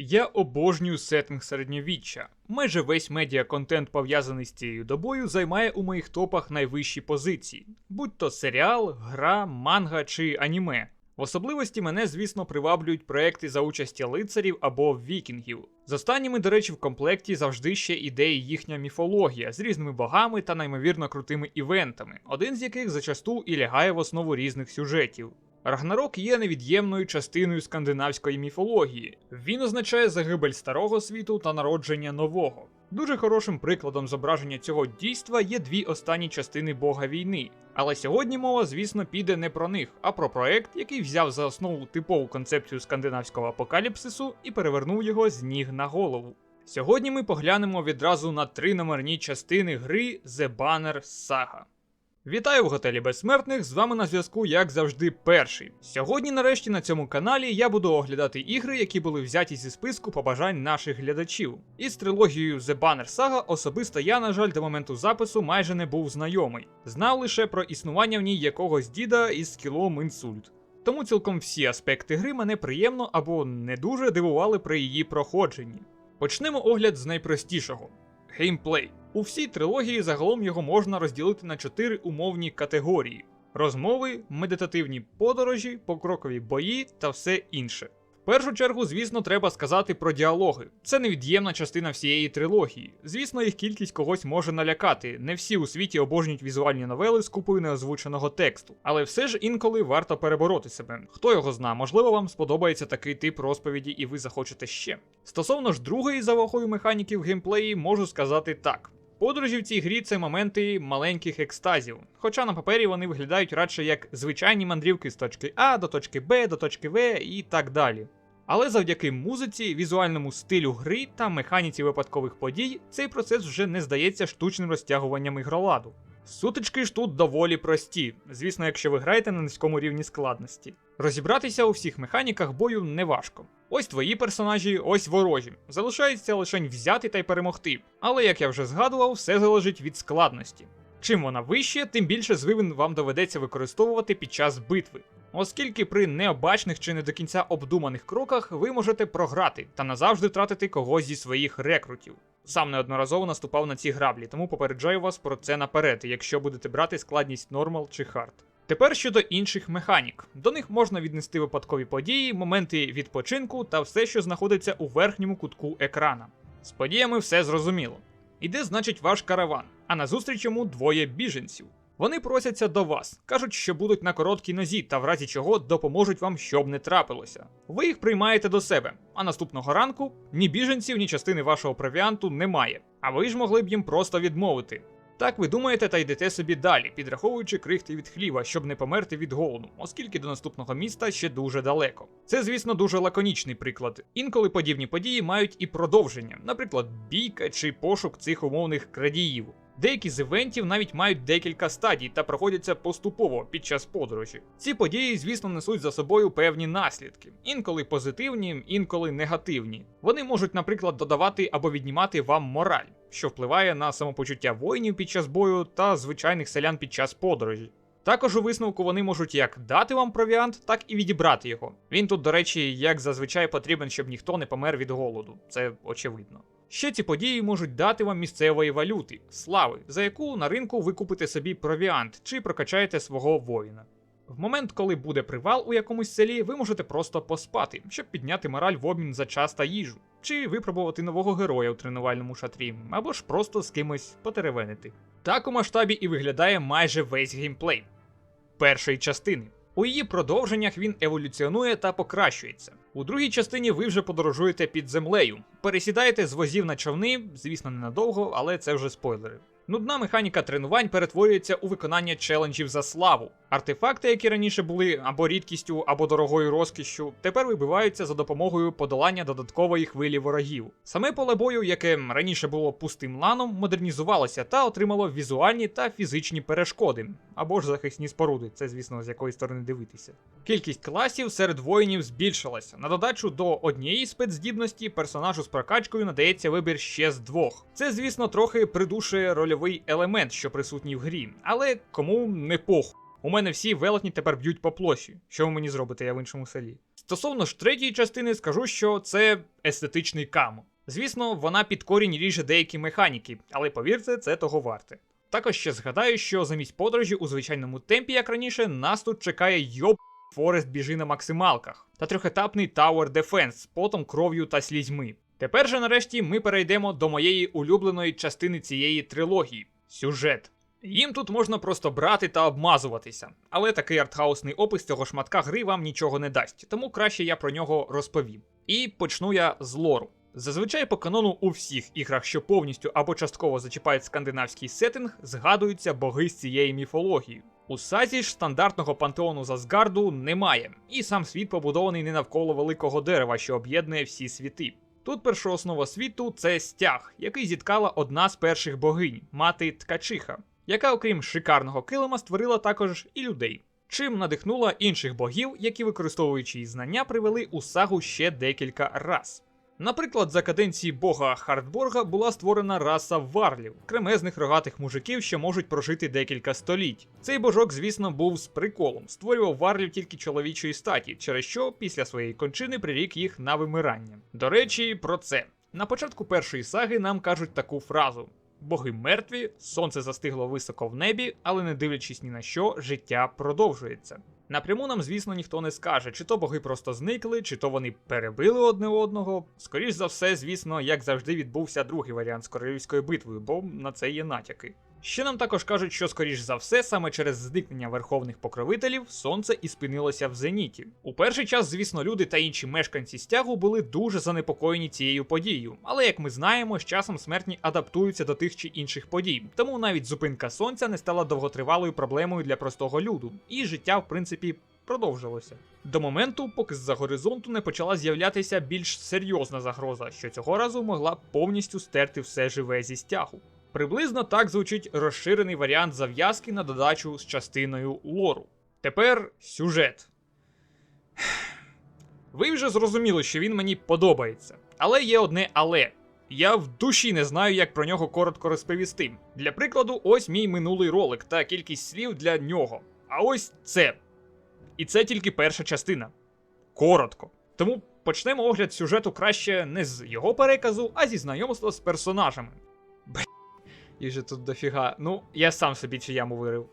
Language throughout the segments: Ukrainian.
Я обожнюю сеттинг середньовіччя. Майже весь медіа-контент, пов'язаний з цією добою, займає у моїх топах найвищі позиції, будь то серіал, гра, манга чи аніме. В особливості мене, звісно, приваблюють проекти за участі лицарів або вікінгів. З останніми, до речі, в комплекті завжди ще іде і їхня міфологія з різними богами та неймовірно крутими івентами, один з яких зачасту і лягає в основу різних сюжетів. Рагнарок є невід'ємною частиною скандинавської міфології. Він означає загибель старого світу та народження нового. Дуже хорошим прикладом зображення цього дійства є дві останні частини Бога війни. Але сьогодні мова, звісно, піде не про них, а про проект, який взяв за основу типову концепцію скандинавського апокаліпсису і перевернув його з ніг на голову. Сьогодні ми поглянемо відразу на три номерні частини гри The Banner Saga. Вітаю в готелі безсмертних. З вами на зв'язку, як завжди, перший. Сьогодні, нарешті, на цьому каналі я буду оглядати ігри, які були взяті зі списку побажань наших глядачів. Із трилогією The Banner Saga особисто я, на жаль, до моменту запису майже не був знайомий. Знав лише про існування в ній якогось діда із скілом інсульт. Тому цілком всі аспекти гри мене приємно або не дуже дивували при її проходженні. Почнемо огляд з найпростішого геймплей. У всій трилогії загалом його можна розділити на чотири умовні категорії: розмови, медитативні подорожі, покрокові бої та все інше. Першу чергу, звісно, треба сказати про діалоги. Це невід'ємна частина всієї трилогії. Звісно, їх кількість когось може налякати. Не всі у світі обожнюють візуальні новели з купою неозвученого тексту. Але все ж інколи варто перебороти себе. Хто його зна, можливо, вам сподобається такий тип розповіді, і ви захочете ще. Стосовно ж другої за вагою механіки в геймплеї, можу сказати так. Подорожі в цій грі це моменти маленьких екстазів, хоча на папері вони виглядають радше як звичайні мандрівки з точки А до точки Б, до точки В і так далі. Але завдяки музиці, візуальному стилю гри та механіці випадкових подій, цей процес вже не здається штучним розтягуванням ігроладу. Сутички ж тут доволі прості, звісно, якщо ви граєте на низькому рівні складності. Розібратися у всіх механіках бою не важко. Ось твої персонажі, ось ворожі. Залишається лише взяти та й перемогти. Але як я вже згадував, все залежить від складності. Чим вона вище, тим більше звивин вам доведеться використовувати під час битви. Оскільки при необачних чи не до кінця обдуманих кроках ви можете програти та назавжди втратити когось зі своїх рекрутів. Сам неодноразово наступав на ці граблі, тому попереджаю вас про це наперед, якщо будете брати складність нормал чи хард. Тепер щодо інших механік. До них можна віднести випадкові події, моменти відпочинку та все, що знаходиться у верхньому кутку екрана. З подіями все зрозуміло. Іде, значить, ваш караван, а назустріч йому двоє біженців. Вони просяться до вас, кажуть, що будуть на короткій нозі та в разі чого допоможуть вам, щоб не трапилося. Ви їх приймаєте до себе, а наступного ранку ні біженців, ні частини вашого провіанту немає. А ви ж могли б їм просто відмовити. Так ви думаєте та йдете собі далі, підраховуючи крихти від хліба, щоб не померти від голоду, оскільки до наступного міста ще дуже далеко. Це, звісно, дуже лаконічний приклад. Інколи подібні події мають і продовження, наприклад, бійка чи пошук цих умовних крадіїв. Деякі з івентів навіть мають декілька стадій та проходяться поступово під час подорожі. Ці події, звісно, несуть за собою певні наслідки, інколи позитивні, інколи негативні. Вони можуть, наприклад, додавати або віднімати вам мораль, що впливає на самопочуття воїнів під час бою та звичайних селян під час подорожі. Також у висновку вони можуть як дати вам провіант, так і відібрати його. Він тут, до речі, як зазвичай потрібен, щоб ніхто не помер від голоду, це очевидно. Ще ці події можуть дати вам місцевої валюти, слави, за яку на ринку ви купите собі провіант чи прокачаєте свого воїна. В момент, коли буде привал у якомусь селі, ви можете просто поспати, щоб підняти мораль в обмін за час та їжу, чи випробувати нового героя у тренувальному шатрі, або ж просто з кимось потеревенити. Так у масштабі і виглядає майже весь геймплей першої частини. У її продовженнях він еволюціонує та покращується. У другій частині ви вже подорожуєте під землею, пересідаєте з возів на човни, звісно, ненадовго, але це вже спойлери. Нудна механіка тренувань перетворюється у виконання челенджів за славу. Артефакти, які раніше були або рідкістю, або дорогою розкішшю, тепер вибиваються за допомогою подолання додаткової хвилі ворогів. Саме поле бою, яке раніше було пустим ланом, модернізувалося та отримало візуальні та фізичні перешкоди, або ж захисні споруди, це звісно з якої сторони дивитися. Кількість класів серед воїнів збільшилася. На додачу до однієї спецздібності персонажу з прокачкою надається вибір ще з двох. Це, звісно, трохи придушує рольовий елемент, що присутній в грі, але кому не похуй. У мене всі велетні тепер б'ють по площі. Що ви мені зробите, я в іншому селі. Стосовно ж третьої частини, скажу, що це естетичний кам. Звісно, вона під корінь ріже деякі механіки, але повірте, це того варте. Також ще згадаю, що замість подорожі у звичайному темпі, як раніше, нас тут чекає йоб Форест біжи на максималках та трьохетапний Tower Defense з потом, кров'ю та слізьми. Тепер же нарешті ми перейдемо до моєї улюбленої частини цієї трилогії сюжет. Їм тут можна просто брати та обмазуватися, але такий артхаусний опис цього шматка гри вам нічого не дасть, тому краще я про нього розповім. І почну я з лору. Зазвичай по канону у всіх іграх, що повністю або частково зачіпають скандинавський сеттинг, згадуються боги з цієї міфології. У сазі ж стандартного пантеону з Асгарду немає, і сам світ побудований не навколо великого дерева, що об'єднує всі світи. Тут перша основа світу це стяг, який зіткала одна з перших богинь, мати Ткачиха, яка, окрім шикарного килима, створила також і людей. Чим надихнула інших богів, які, використовуючи її знання, привели у сагу ще декілька раз. Наприклад, за каденції бога Хардборга була створена раса варлів, кремезних рогатих мужиків, що можуть прожити декілька століть. Цей божок, звісно, був з приколом, створював варлів тільки чоловічої статі, через що після своєї кончини прирік їх на вимирання. До речі, про це. На початку першої саги нам кажуть таку фразу: Боги мертві, сонце застигло високо в небі, але не дивлячись ні на що, життя продовжується. Напряму нам, звісно, ніхто не скаже, чи то боги просто зникли, чи то вони перебили одне одного. Скоріш за все, звісно, як завжди, відбувся другий варіант з королівською битвою, бо на це є натяки. Ще нам також кажуть, що скоріш за все, саме через зникнення верховних покровителів сонце і спинилося в зеніті. У перший час, звісно, люди та інші мешканці стягу були дуже занепокоєні цією подією, але як ми знаємо, з часом смертні адаптуються до тих чи інших подій, тому навіть зупинка сонця не стала довготривалою проблемою для простого люду, і життя, в принципі, продовжилося. До моменту, поки з-за горизонту не почала з'являтися більш серйозна загроза, що цього разу могла повністю стерти все живе зі стягу. Приблизно так звучить розширений варіант зав'язки на додачу з частиною лору. Тепер сюжет. Ви вже зрозуміли, що він мені подобається. Але є одне але. Я в душі не знаю, як про нього коротко розповісти. Для прикладу, ось мій минулий ролик та кількість слів для нього. А ось це. І це тільки перша частина. Коротко. Тому почнемо огляд сюжету краще не з його переказу, а зі знайомства з персонажами. Їх же тут дофіга. Ну, я сам собі цю яму вирив.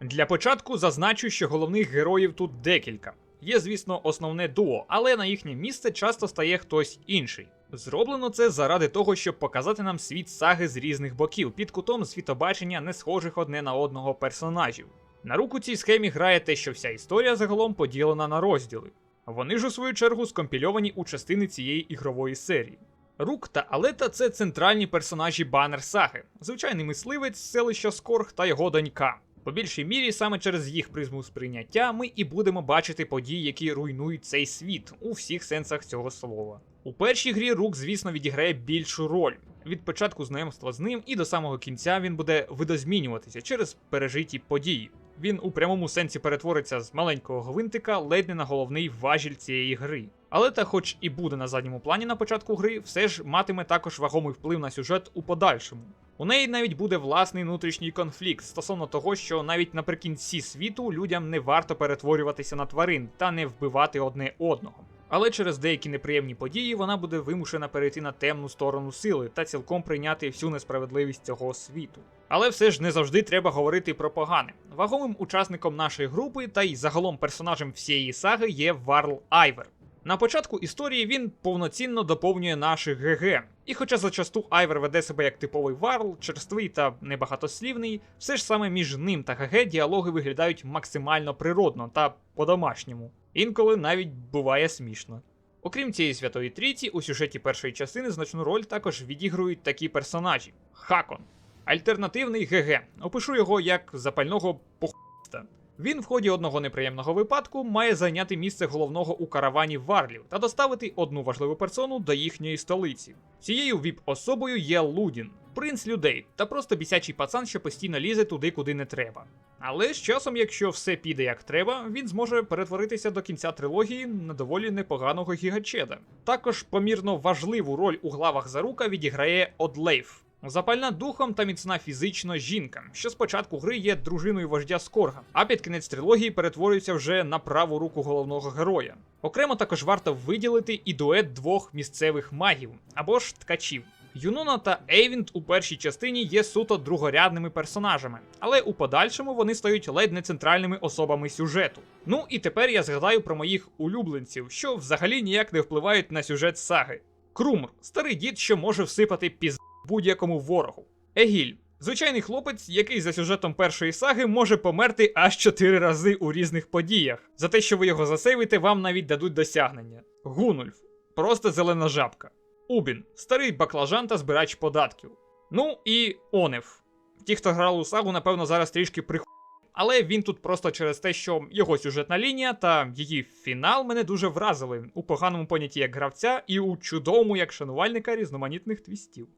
Для початку зазначу, що головних героїв тут декілька. Є, звісно, основне дуо, але на їхнє місце часто стає хтось інший. Зроблено це заради того, щоб показати нам світ саги з різних боків, під кутом світобачення не схожих одне на одного персонажів. На руку цій схемі грає те, що вся історія загалом поділена на розділи. Вони ж у свою чергу скомпільовані у частини цієї ігрової серії. Рук та Алета це центральні персонажі банер саги, звичайний мисливець селища Скорг та його донька. По більшій мірі, саме через їх призму сприйняття, ми і будемо бачити події, які руйнують цей світ у всіх сенсах цього слова. У першій грі Рук, звісно, відіграє більшу роль. Від початку знайомства з ним і до самого кінця він буде видозмінюватися через пережиті події. Він у прямому сенсі перетвориться з маленького гвинтика ледь не на головний важіль цієї гри. Але та, хоч і буде на задньому плані на початку гри, все ж матиме також вагомий вплив на сюжет у подальшому. У неї навіть буде власний внутрішній конфлікт стосовно того, що навіть наприкінці світу людям не варто перетворюватися на тварин та не вбивати одне одного. Але через деякі неприємні події вона буде вимушена перейти на темну сторону сили та цілком прийняти всю несправедливість цього світу. Але все ж не завжди треба говорити про погане. Вагомим учасником нашої групи та й загалом персонажем всієї саги є Варл Айвер. На початку історії він повноцінно доповнює наших ГГ. І хоча зачасту Айвер веде себе як типовий варл, черствий та небагатослівний, все ж саме між ним та ГГ діалоги виглядають максимально природно та по-домашньому. Інколи навіть буває смішно. Окрім цієї святої трійці, у сюжеті першої частини значну роль також відігрують такі персонажі: Хакон, альтернативний ГГ. Опишу його як запального похуста. Він в ході одного неприємного випадку має зайняти місце головного у каравані варлів та доставити одну важливу персону до їхньої столиці. Цією віп-особою є Лудін, принц людей та просто бісячий пацан, що постійно лізе туди, куди не треба. Але з часом, якщо все піде як треба, він зможе перетворитися до кінця трилогії на доволі непоганого гігачеда. Також помірно важливу роль у главах Зарука відіграє Одлейф. Запальна духом та міцна фізично жінка, що спочатку гри є дружиною вождя Скорга, а під кінець трилогії перетворюється вже на праву руку головного героя. Окремо також варто виділити і дует двох місцевих магів або ж ткачів. Юнона та Ейвінт у першій частині є суто другорядними персонажами, але у подальшому вони стають ледь не центральними особами сюжету. Ну і тепер я згадаю про моїх улюбленців, що взагалі ніяк не впливають на сюжет саги. Крумр старий дід, що може всипати піз будь-якому ворогу. Егіль звичайний хлопець, який за сюжетом першої саги може померти аж чотири рази у різних подіях. За те, що ви його засейвите, вам навіть дадуть досягнення. Гунульф просто зелена жабка. Убін старий баклажан та збирач податків. Ну і Онеф. Ті, хто грали у сагу, напевно, зараз трішки приху. Але він тут просто через те, що його сюжетна лінія та її фінал мене дуже вразили у поганому понятті як гравця і у чудовому як шанувальника різноманітних твістів.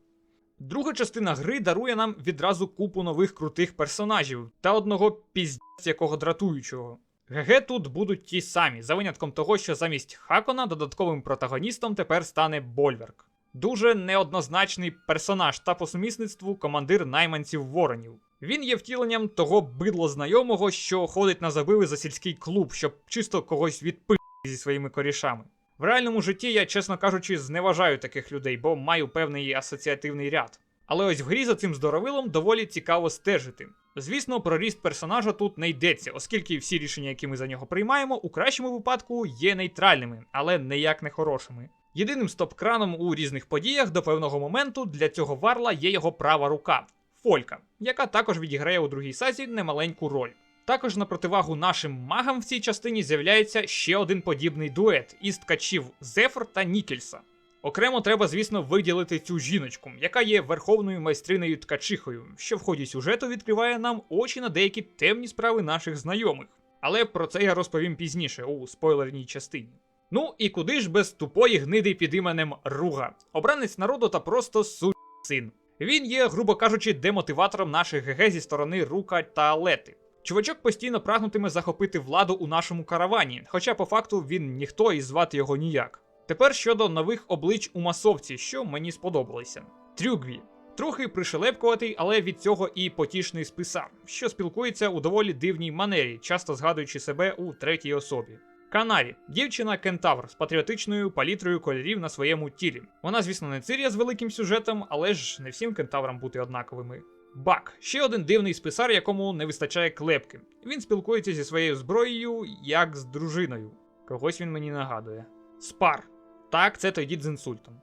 Друга частина гри дарує нам відразу купу нових крутих персонажів та одного піздець якого дратуючого. ГГ тут будуть ті самі, за винятком того, що замість Хакона додатковим протагоністом тепер стане Больверк. Дуже неоднозначний персонаж та по сумісництву командир найманців воронів. Він є втіленням того бидло знайомого, що ходить на забиви за сільський клуб, щоб чисто когось відпити зі своїми корішами. В реальному житті я, чесно кажучи, зневажаю таких людей, бо маю певний асоціативний ряд. Але ось в грі за цим здоровилом доволі цікаво стежити. Звісно, про ріст персонажа тут не йдеться, оскільки всі рішення, які ми за нього приймаємо, у кращому випадку є нейтральними, але ніяк не хорошими. Єдиним стоп-краном у різних подіях до певного моменту для цього варла є його права рука Фолька, яка також відіграє у другій сазі немаленьку роль. Також на противагу нашим магам в цій частині з'являється ще один подібний дует із ткачів Зефр та Нікельса. Окремо треба, звісно, виділити цю жіночку, яка є верховною майстринею ткачихою, що в ході сюжету відкриває нам очі на деякі темні справи наших знайомих. Але про це я розповім пізніше у спойлерній частині. Ну і куди ж без тупої гниди під іменем Руга, обранець народу та просто су син. Він є, грубо кажучи, демотиватором наших ГГ зі сторони Рука та Лети. Чувачок постійно прагнутиме захопити владу у нашому каравані, хоча по факту він ніхто і звати його ніяк. Тепер щодо нових облич у масовці, що мені сподобалися. Трюгві. Трохи пришелепкуватий, але від цього і потішний списа, що спілкується у доволі дивній манері, часто згадуючи себе у третій особі. Канарі дівчина кентавр з патріотичною палітрою кольорів на своєму тілі. Вона, звісно, не циря з великим сюжетом, але ж не всім кентаврам бути однаковими. Бак ще один дивний списар, якому не вистачає клепки. Він спілкується зі своєю зброєю як з дружиною. Когось він мені нагадує. Спар. Так, це той дід з інсультом.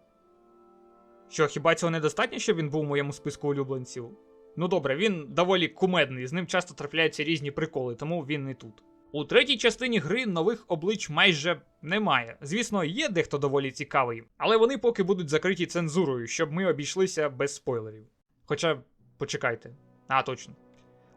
Що, хіба цього недостатньо, щоб він був у моєму списку улюбленців? Ну добре, він доволі кумедний, з ним часто трапляються різні приколи, тому він не тут. У третій частині гри нових облич майже немає. Звісно, є дехто доволі цікавий, але вони поки будуть закриті цензурою, щоб ми обійшлися без спойлерів. Хоча, почекайте. А, точно.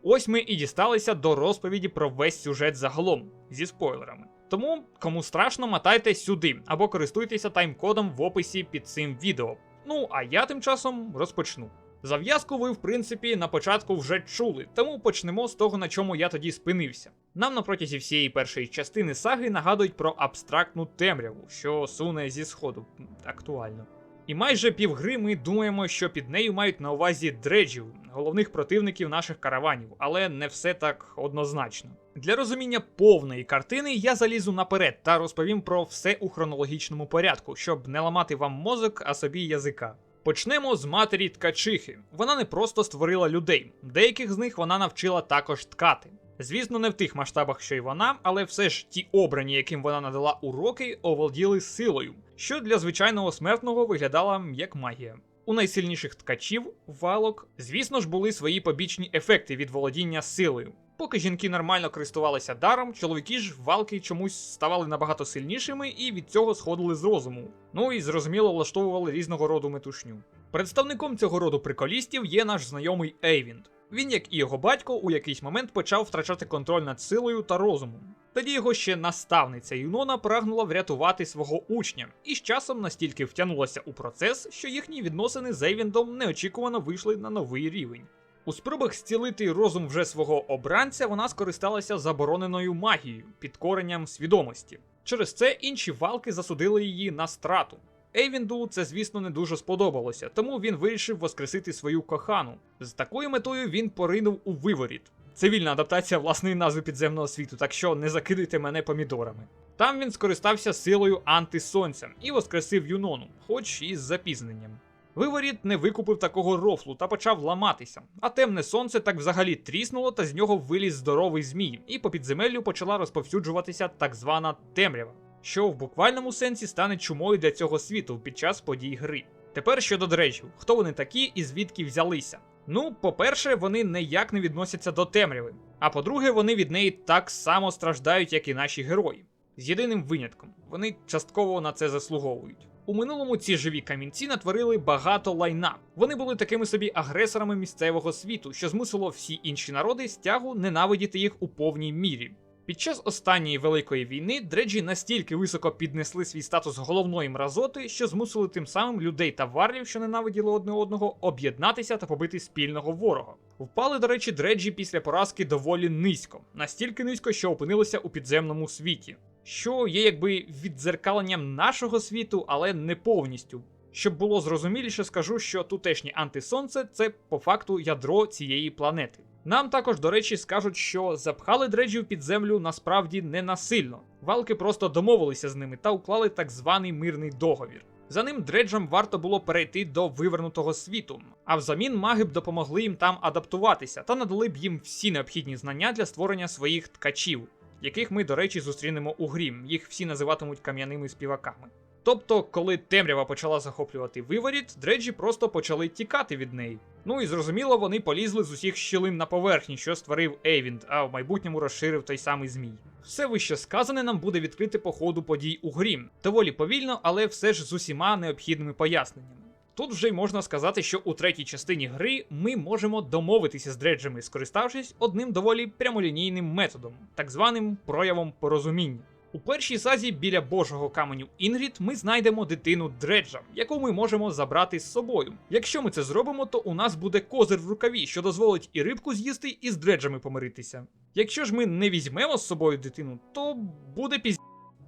Ось ми і дісталися до розповіді про весь сюжет загалом зі спойлерами. Тому, кому страшно, мотайте сюди або користуйтеся тайм-кодом в описі під цим відео. Ну а я тим часом розпочну. Зав'язку ви, в принципі, на початку вже чули, тому почнемо з того, на чому я тоді спинився. Нам на протязі всієї першої частини саги нагадують про абстрактну темряву, що суне зі сходу. Актуально. І майже півгри ми думаємо, що під нею мають на увазі дреджів, головних противників наших караванів, але не все так однозначно. Для розуміння повної картини я залізу наперед та розповім про все у хронологічному порядку, щоб не ламати вам мозок, а собі язика. Почнемо з матері ткачихи. Вона не просто створила людей, деяких з них вона навчила також ткати. Звісно, не в тих масштабах, що й вона, але все ж ті обрані, яким вона надала уроки, оволоділи силою, що для звичайного смертного виглядала як магія. У найсильніших ткачів валок, звісно ж, були свої побічні ефекти від володіння силою. Поки жінки нормально користувалися даром, чоловіки ж валки чомусь ставали набагато сильнішими і від цього сходили з розуму. Ну і зрозуміло влаштовували різного роду метушню. Представником цього роду приколістів є наш знайомий Ейвінд. Він, як і його батько, у якийсь момент почав втрачати контроль над силою та розумом. Тоді його ще наставниця Юнона прагнула врятувати свого учня, і з часом настільки втягнулася у процес, що їхні відносини з Ейвіндом неочікувано вийшли на новий рівень. У спробах зцілити розум вже свого обранця вона скористалася забороненою магією, підкоренням свідомості. Через це інші валки засудили її на страту. Ейвінду це, звісно, не дуже сподобалося, тому він вирішив воскресити свою кохану. З такою метою він поринув у виворіт. Цивільна адаптація власної назви підземного світу, так що не закидуйте мене помідорами. Там він скористався силою антисонця і воскресив Юнону, хоч і з запізненням. Виворіт не викупив такого рофлу та почав ламатися, а темне сонце так взагалі тріснуло, та з нього виліз здоровий змій, і по підземеллю почала розповсюджуватися так звана темрява, що в буквальному сенсі стане чумою для цього світу під час подій гри. Тепер щодо дреджів, хто вони такі і звідки взялися? Ну, по-перше, вони ніяк не відносяться до темряви. А по-друге, вони від неї так само страждають, як і наші герої. З єдиним винятком, вони частково на це заслуговують. У минулому ці живі камінці натворили багато лайна. Вони були такими собі агресорами місцевого світу, що змусило всі інші народи стягу ненавидіти їх у повній мірі. Під час останньої великої війни дреджі настільки високо піднесли свій статус головної мразоти, що змусили тим самим людей та варлів, що ненавиділи одне одного, об'єднатися та побити спільного ворога. Впали, до речі, дреджі після поразки доволі низько, настільки низько, що опинилися у підземному світі, що є якби віддзеркаленням нашого світу, але не повністю. Щоб було зрозуміліше, скажу, що тутешнє антисонце це по факту ядро цієї планети. Нам також, до речі, скажуть, що запхали дреджів під землю насправді не насильно. Валки просто домовилися з ними та уклали так званий мирний договір. За ним дреджам варто було перейти до вивернутого світу, а взамін маги б допомогли їм там адаптуватися та надали б їм всі необхідні знання для створення своїх ткачів, яких ми, до речі, зустрінемо у грі. Їх всі називатимуть кам'яними співаками. Тобто, коли темрява почала захоплювати виворіт, дреджі просто почали тікати від неї. Ну і зрозуміло, вони полізли з усіх щілин на поверхні, що створив Ейвінд, а в майбутньому розширив той самий змій. Все вище сказане нам буде відкрити по ходу подій у грі. Доволі повільно, але все ж з усіма необхідними поясненнями. Тут вже й можна сказати, що у третій частині гри ми можемо домовитися з дреджами, скориставшись одним доволі прямолінійним методом, так званим проявом порозуміння. У першій сазі біля божого каменю Інгрід ми знайдемо дитину Дреджа, яку ми можемо забрати з собою. Якщо ми це зробимо, то у нас буде козир в рукаві, що дозволить і рибку з'їсти, і з дреджами помиритися. Якщо ж ми не візьмемо з собою дитину, то буде пізніше.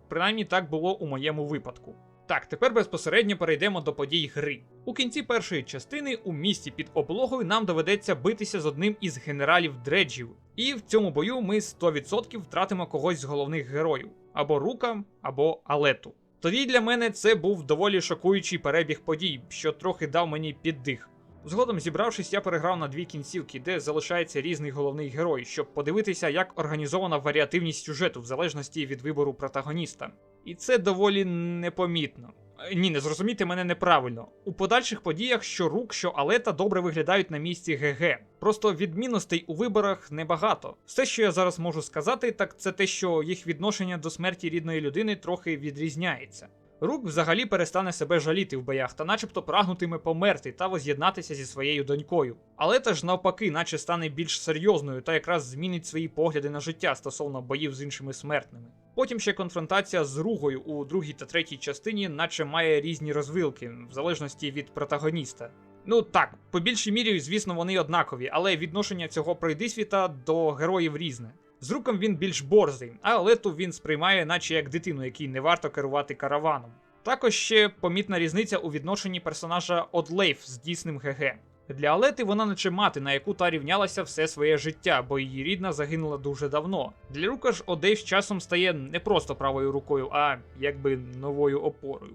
Принаймні так було у моєму випадку. Так, тепер безпосередньо перейдемо до подій гри. У кінці першої частини у місті під облогою нам доведеться битися з одним із генералів дреджів, і в цьому бою ми 100% втратимо когось з головних героїв або рукам, або Алету. Тоді для мене це був доволі шокуючий перебіг подій, що трохи дав мені піддих. Згодом, зібравшись, я переграв на дві кінцівки, де залишається різний головний герой, щоб подивитися, як організована варіативність сюжету в залежності від вибору протагоніста. І це доволі непомітно. Е, Ні, не зрозумійте мене неправильно. У подальших подіях що рук, що Алета добре виглядають на місці ГГ. Просто відмінностей у виборах небагато. Все, що я зараз можу сказати, так це те, що їх відношення до смерті рідної людини трохи відрізняється. Рук взагалі перестане себе жаліти в боях та начебто прагнутиме померти та воз'єднатися зі своєю донькою. Але теж навпаки, наче стане більш серйозною та якраз змінить свої погляди на життя стосовно боїв з іншими смертними. Потім ще конфронтація з Ругою у другій та третій частині, наче має різні розвилки, в залежності від протагоніста. Ну так, по більшій мірі, звісно, вони однакові, але відношення цього пройдисвіта до героїв різне. З руком він більш борзий, а Лету він сприймає, наче як дитину, якій не варто керувати караваном. Також ще помітна різниця у відношенні персонажа Одлейф з дійсним ГГ. Для Алети вона наче мати, на яку та рівнялася все своє життя, бо її рідна загинула дуже давно. Для Рука ж Одейв з часом стає не просто правою рукою, а якби новою опорою.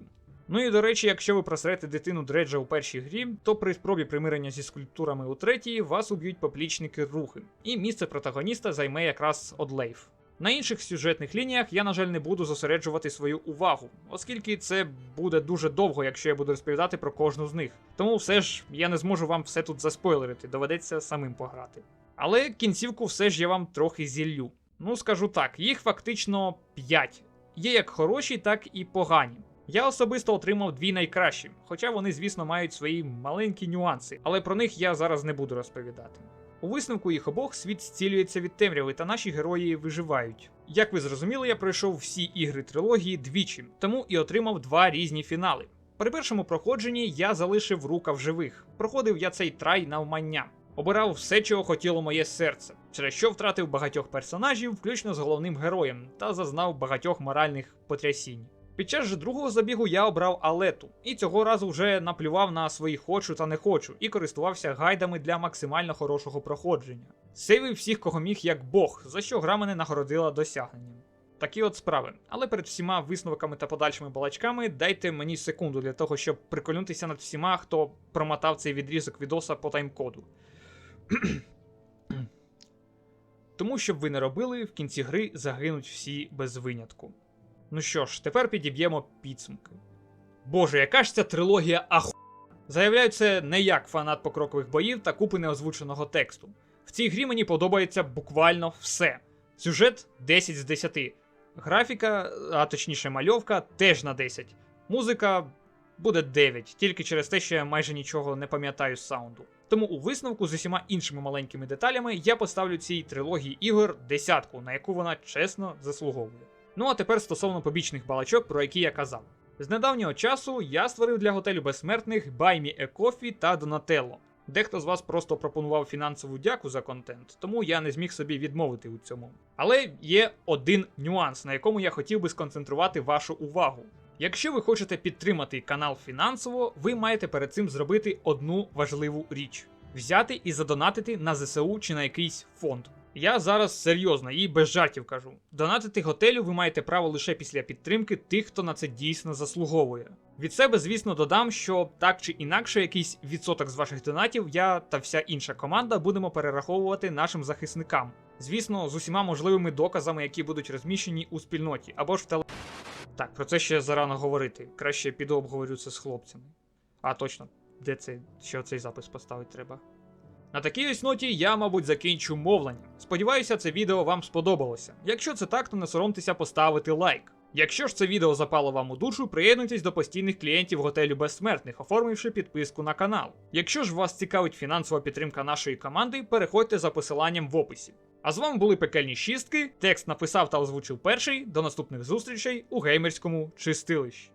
Ну і до речі, якщо ви просрете дитину Дреджа у першій грі, то при спробі примирення зі скульптурами у третій вас уб'ють поплічники рухи, і місце протагоніста займе якраз Одлейф. На інших сюжетних лініях я, на жаль, не буду зосереджувати свою увагу, оскільки це буде дуже довго, якщо я буду розповідати про кожну з них. Тому все ж я не зможу вам все тут заспойлерити, доведеться самим пограти. Але кінцівку все ж я вам трохи зіллю. Ну скажу так, їх фактично 5. Є як хороші, так і погані. Я особисто отримав дві найкращі, хоча вони, звісно, мають свої маленькі нюанси, але про них я зараз не буду розповідати. У висновку їх обох світ зцілюється від темряви, та наші герої виживають. Як ви зрозуміли, я пройшов всі ігри трилогії двічі, тому і отримав два різні фінали. При першому проходженні я залишив рука в живих. Проходив я цей трай навмання. Обирав все, чого хотіло моє серце, через що втратив багатьох персонажів, включно з головним героєм, та зазнав багатьох моральних потрясінь. Під час же другого забігу я обрав алету, і цього разу вже наплював на свої хочу та не хочу, і користувався гайдами для максимально хорошого проходження. Сейвив всіх, кого міг як Бог, за що гра мене нагородила досягненням. Такі от справи. Але перед всіма висновками та подальшими балачками дайте мені секунду для того, щоб приколюнутися над всіма, хто промотав цей відрізок відоса по таймкоду. Тому, щоб ви не робили, в кінці гри загинуть всі без винятку. Ну що ж, тепер підіб'ємо підсумки. Боже, яка ж ця трилогія аху. Заявляю це не як фанат покрокових боїв та купи неозвученого тексту. В цій грі мені подобається буквально все. Сюжет 10 з 10. Графіка, а точніше мальовка, теж на 10. Музика буде 9, тільки через те, що я майже нічого не пам'ятаю з саунду. Тому у висновку з усіма іншими маленькими деталями я поставлю цій трилогії ігор десятку, на яку вона чесно заслуговує. Ну а тепер стосовно побічних балачок, про які я казав. З недавнього часу я створив для готелю безсмертних a Coffee та Donatello. Дехто з вас просто пропонував фінансову дяку за контент, тому я не зміг собі відмовити у цьому. Але є один нюанс, на якому я хотів би сконцентрувати вашу увагу. Якщо ви хочете підтримати канал фінансово, ви маєте перед цим зробити одну важливу річ: взяти і задонатити на ЗСУ чи на якийсь фонд. Я зараз серйозно і без жартів кажу. Донатити готелю ви маєте право лише після підтримки тих, хто на це дійсно заслуговує. Від себе, звісно, додам, що так чи інакше, якийсь відсоток з ваших донатів я та вся інша команда будемо перераховувати нашим захисникам. Звісно, з усіма можливими доказами, які будуть розміщені у спільноті, або ж в теле. Так, про це ще зарано говорити. Краще піду обговорю це з хлопцями. А точно, де це ще цей запис поставити треба? На такій ось ноті я, мабуть, закінчу мовлення. Сподіваюся, це відео вам сподобалося. Якщо це так, то не соромтеся поставити лайк. Якщо ж це відео запало вам у душу, приєднуйтесь до постійних клієнтів готелю безсмертних, оформивши підписку на канал. Якщо ж вас цікавить фінансова підтримка нашої команди, переходьте за посиланням в описі. А з вами були пекельні шістки. Текст написав та озвучив перший. До наступних зустрічей у геймерському чистилищі.